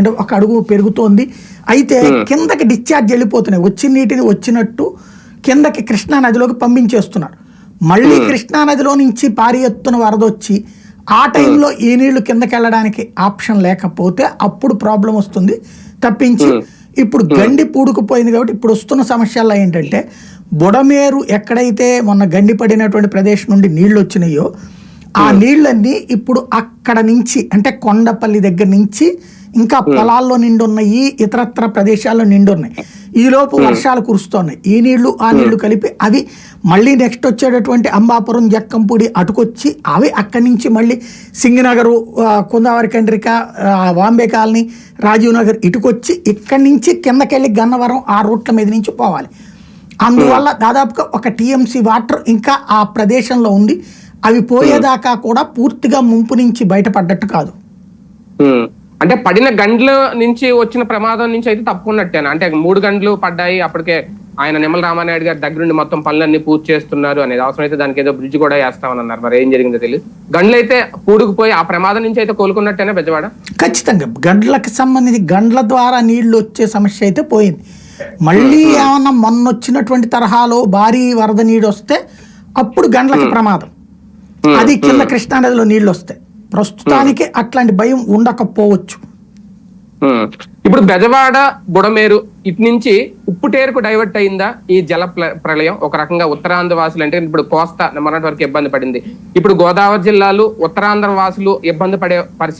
అంటే ఒక అడుగు పెరుగుతోంది. అయితే కిందకి డిశ్చార్జ్ వెళ్ళిపోతున్నాయి. వచ్చిన నీటిని వచ్చినట్టు కిందకి కృష్ణా నదిలోకి పంపించేస్తున్నారు. మళ్ళీ కృష్ణా నదిలో నుంచి పారి ఎత్తున వరద వచ్చి ఆ టైంలో ఈ నీళ్ళు కిందకి వెళ్ళడానికి ఆప్షన్ లేకపోతే అప్పుడు ప్రాబ్లం వస్తుంది. తప్పించి ఇప్పుడు గండి పూడుకుపోయింది కాబట్టి ఇప్పుడు వస్తున్న సమస్యల్లో ఏంటంటే బుడమేరు ఎక్కడైతే మొన్న గండి పడినటువంటి ప్రదేశం నుండి నీళ్ళు వచ్చినాయో ఆ నీళ్ళన్నీ ఇప్పుడు అక్కడ నుంచి అంటే కొండపల్లి దగ్గర నుంచి ఇంకా పొలాల్లో నిండి ఉన్నాయి ఇతరత్ర ప్రదేశాల్లో నిండి ఉన్నాయి ఈ లోపు వర్షాలు కురుస్తున్నాయి ఈ నీళ్ళు ఆ నీళ్ళు కలిపి అవి మళ్ళీ నెక్స్ట్ వచ్చేటటువంటి అంబాపురం జక్కంపూడి అటుకొచ్చి అవి అక్కడి నుంచి మళ్ళీ సింగనగరు కుందావరి కండ్రిక వాంబే కాలనీ రాజీవ్ నగర్ ఇటుకొచ్చి ఇక్కడి నుంచి కిందకెళ్ళి గన్నవరం ఆ రూట్ల మీద నుంచి పోవాలి. అందువల్ల దాదాపుగా ఒక టీఎంసీ వాటర్ ఇంకా ఆ ప్రదేశంలో ఉంది. అవి పోయేదాకా కూడా పూర్తిగా ముంపు నుంచి బయటపడ్డట్టు కాదు. అంటే పడిన గంటల నుంచి వచ్చిన ప్రమాదం నుంచి అయితే తప్పుకున్నట్టేనా అంటే మూడు గంటలు పడ్డాయి అప్పటికే ఆయన నిమ్మల రామానాయుడు గారి దగ్గరుండి మొత్తం పనులన్నీ పూర్తి చేస్తున్నారు అనేది. అవసరం అయితే దానికి ఏదో బ్రిడ్జ్ కూడా వేస్తామని అన్నారు. మరి ఏం జరిగిందో తెలియదు గంటలు అయితే పూడుకుపోయి ఆ ప్రమాదం నుంచి అయితే కోలుకున్నట్టేనా బెజవాడ? ఖచ్చితంగా. గండ్లకు సంబంధించి గండ్ల ద్వారా నీళ్ళు వచ్చే సమస్య అయితే పోయింది. మళ్ళీ ఏమన్నా మొన్న వచ్చినటువంటి తరహాలో భారీ వరద నీడు వస్తే అప్పుడు గండ్లకి ప్రమాదం. అది కింద కృష్ణానదిలో నీళ్ళు వస్తాయి. ప్రస్తుతానికి అట్లాంటి భయం ఉండకపోవచ్చు. ఇప్పుడు బెజవాడ బుడమేరు ఇటు నుంచి ఉప్పుటేరుకు డైవర్ట్ అయిందా ఈ జల ప్రళయం? ఒక రకంగా ఉత్తరాంధ్ర వాసులు అంటే ఇప్పుడు కోస్తా మొన్నటి వరకు ఇబ్బంది పడింది. ఇప్పుడు గోదావరి జిల్లాలు ఉత్తరాంధ్ర వాసులు ఇబ్బంది పడే పరిస్థితి